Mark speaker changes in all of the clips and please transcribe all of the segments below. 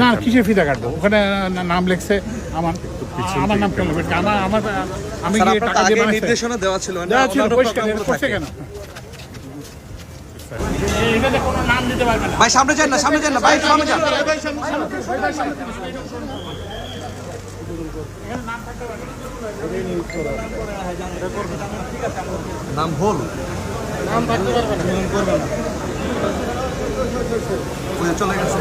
Speaker 1: না কিসের ফিতা কাটবো? ওখানে নাম লেখছে আমার আমার নাম কেন? আমার আমার আমি টাকা দিয়ে
Speaker 2: নির্দেশনা দেওয়া ছিল না?
Speaker 1: দেওয়া ছিল পরিষ্কার
Speaker 2: প্রোগ্রামগুলো
Speaker 1: করছে কেন? নাম দিতে না।
Speaker 2: ভাই সামনে যান না সামনে যান না। ভাই সামনে যান। নাম ভুল। ওই যে চলে গেছে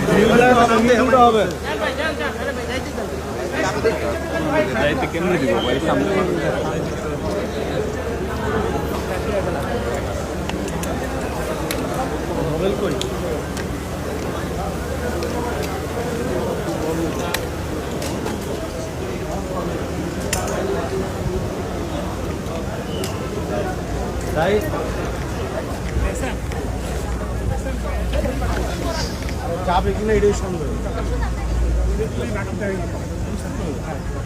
Speaker 3: যাবে কিনা এটাই সন্দেহ।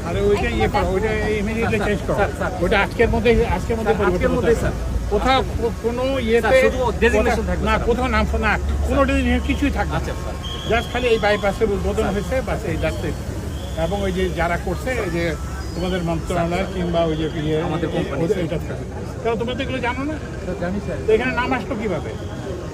Speaker 1: আরে ওইটা ইয়ে করো ওইটা ইমিডিয়েটলি চেঞ্জ করো। ওইটা আজকের মধ্যে আজকের মধ্যে আজকের মধ্যে স্যার। কোথাও কোনো ইয়েতে না কোথাও নাম না কোনো designation কিছুই থাকবে জাস্ট খালি এই বাইপাসের উদ্বোধন হয়েছে বাস এই জাস্ট এবং ওই যে যারা করছে এই যে তোমাদের মন্ত্রণালয় কিংবা ওই যে ইয়ে এটা থাকবে। কারণ তোমরা তো এগুলো জানো না? জানি স্যার। এখানে নাম আসলো কীভাবে?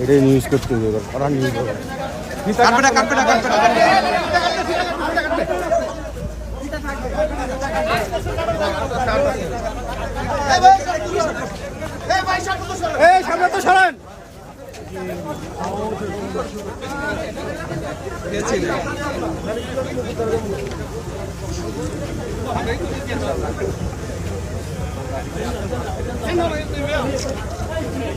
Speaker 3: এটাই নিউজ করতে হবে ওরা নিউজ হবে এই সামনে তো সরেন
Speaker 2: গেছি রে।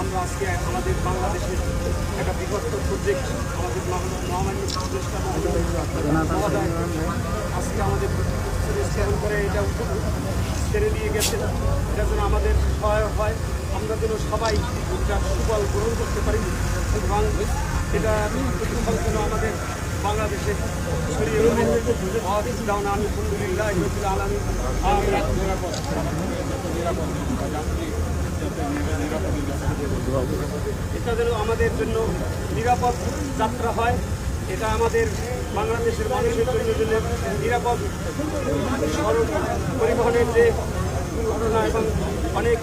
Speaker 4: আমরা আজকে আমাদের বাংলাদেশের একটা বৃহত্তর প্রজেক্ট আমাদের মহামান্য আজকে আমাদের স্মরণ করে এটা ছেড়ে দিয়ে গেছেন এটা যেন আমাদের সহায়ক হয় আমরা যেন সবাই এটার সুফল গ্রহণ করতে পারি। এবং এটা সুফল যেন আমাদের বাংলাদেশে ছড়িয়ে আমি আলহামদুলিল্লাহ আলমী এটা যেন আমাদের জন্য নিরাপদ যাত্রা হয়, এটা আমাদের বাংলাদেশের মানুষের জন্য জন্য নিরাপদ সড়ক পরিবহনের যে দুর্ঘটনা এবং অনেক